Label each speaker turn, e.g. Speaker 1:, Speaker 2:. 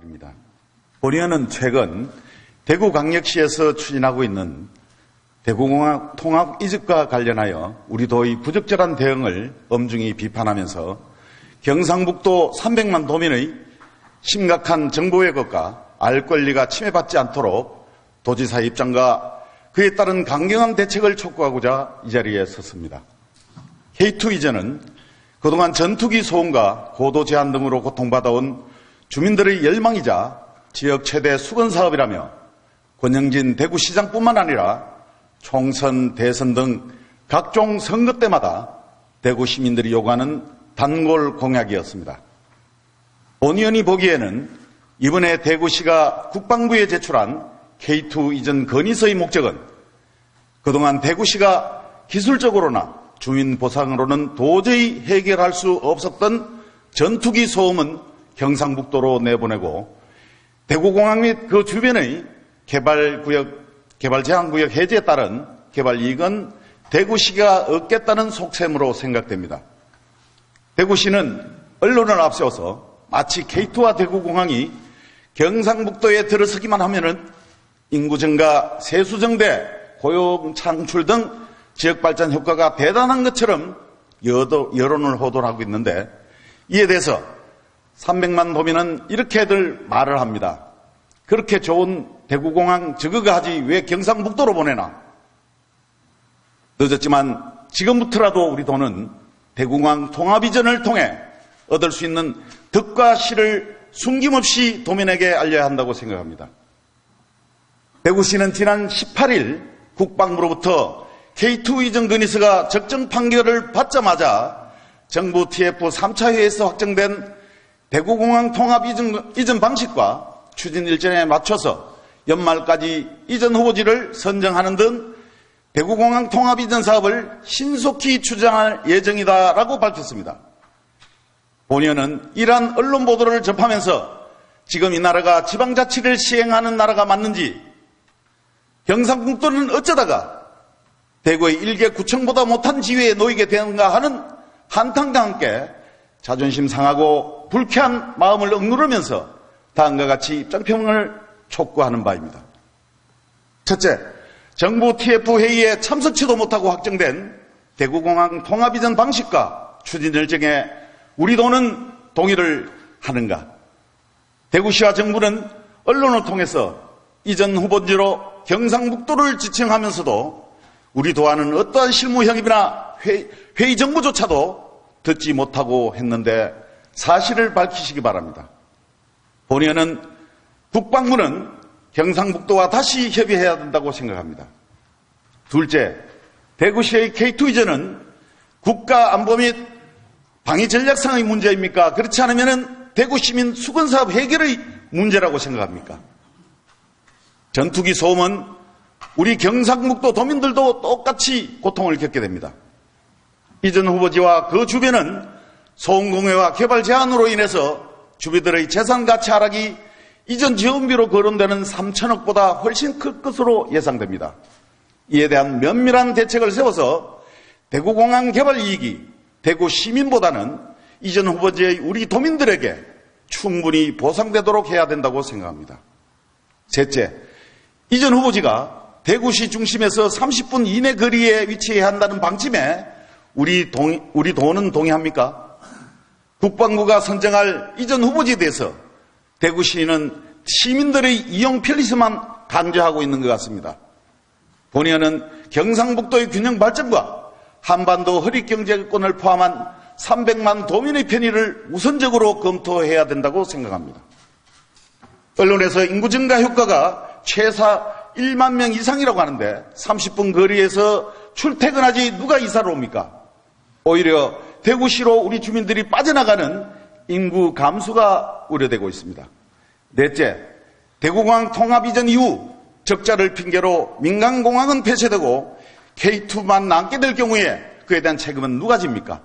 Speaker 1: 드립니다. 본의원은 최근 대구광역시에서 추진하고 있는 대구공항 통합 이직과 관련하여 우리 도의 부적절한 대응을 엄중히 비판하면서 경상북도 300만 도민의 심각한 정보왜곡과 알 권리가 침해받지 않도록 도지사 입장과 그에 따른 강경한 대책을 촉구하고자 이 자리에 섰습니다. K2 이전은 그동안 전투기 소음과 고도 제한 등으로 고통받아온 주민들의 열망이자 지역 최대 수건 사업이라며 권영진 대구시장뿐만 아니라 총선, 대선 등 각종 선거 때마다 대구 시민들이 요구하는 단골 공약이었습니다. 본 의원이 보기에는 이번에 대구시가 국방부에 제출한 K2 이전 건의서의 목적은 그동안 대구시가 기술적으로나 주민 보상으로는 도저히 해결할 수 없었던 전투기 소음은 경상북도로 내보내고 대구공항 및 그 주변의 개발구역, 개발 제한구역 해제에 따른 개발 이익은 대구시가 얻겠다는 속셈으로 생각됩니다. 대구시는 언론을 앞세워서 마치 K2와 대구공항이 경상북도에 들어서기만 하면은 인구 증가, 세수 증대, 고용 창출 등 지역 발전 효과가 대단한 것처럼 여론을 호도하고 있는데 이에 대해서 300만 도민은 이렇게들 말을 합니다. 그렇게 좋은 대구공항 저거가 하지 왜 경상북도로 보내나? 늦었지만 지금부터라도 우리 도는 대구공항 통합이전을 통해 얻을 수 있는 득과 실을 숨김없이 도민에게 알려야 한다고 생각합니다. 대구시는 지난 18일 국방부로부터 K2 이전 건의서가 적정 판결을 받자마자 정부 TF 3차 회의에서 확정된 대구공항 통합 이전, 이전 방식과 추진 일정에 맞춰서 연말까지 이전 후보지를 선정하는 등 대구공항 통합 이전 사업을 신속히 추진할 예정이다라고 밝혔습니다. 본의원은 이러한 언론 보도를 접하면서 지금 이 나라가 지방자치를 시행하는 나라가 맞는지 경상북도는 어쩌다가 대구의 일개 구청보다 못한 지위에 놓이게 되는가 하는 한탕과 함께 자존심 상하고 불쾌한 마음을 억누르면서 다음과 같이 입장 평을 촉구하는 바입니다. 첫째, 정부 TF 회의에 참석치도 못하고 확정된 대구공항 통합 이전 방식과 추진 일정에 우리 도는 동의를 하는가? 대구시와 정부는 언론을 통해서 이전 후보지로 경상북도를 지칭하면서도 우리 도와는 어떠한 실무 형입이나 회의 정보조차도 듣지 못하고 했는데 사실을 밝히시기 바랍니다. 본의원은 국방부는 경상북도와 다시 협의해야 된다고 생각합니다. 둘째, 대구시의 K2 이전은 국가 안보 및 방위 전략상의 문제입니까? 그렇지 않으면 대구 시민 수건 사업 해결의 문제라고 생각합니까? 전투기 소음은 우리 경상북도 도민들도 똑같이 고통을 겪게 됩니다. 이전 후보지와 그 주변은 소음공해와 개발 제한으로 인해서 주민들의 재산 가치 하락이 이전 지원비로 거론되는 3천억보다 훨씬 클 것으로 예상됩니다. 이에 대한 면밀한 대책을 세워서 대구공항 개발 이익이 대구 시민보다는 이전 후보지의 우리 도민들에게 충분히 보상되도록 해야 된다고 생각합니다. 셋째, 이전 후보지가 대구시 중심에서 30분 이내 거리에 위치해야 한다는 방침에 우리 동, 우리 도는 동의합니까? 국방부가 선정할 이전 후보지에 대해서 대구시는 시민들의 이용 편리성만 강조하고 있는 것 같습니다. 본의원은 경상북도의 균형 발전과 한반도 허리 경제권을 포함한 300만 도민의 편의를 우선적으로 검토해야 된다고 생각합니다. 언론에서 인구 증가 효과가 최사 1만 명 이상이라고 하는데 30분 거리에서 출퇴근하지 누가 이사를 옵니까? 오히려 대구시로 우리 주민들이 빠져나가는 인구 감소가 우려되고 있습니다. 넷째, 대구공항 통합 이전 이후 적자를 핑계로 민간공항은 폐쇄되고 K2만 남게 될 경우에 그에 대한 책임은 누가 집니까?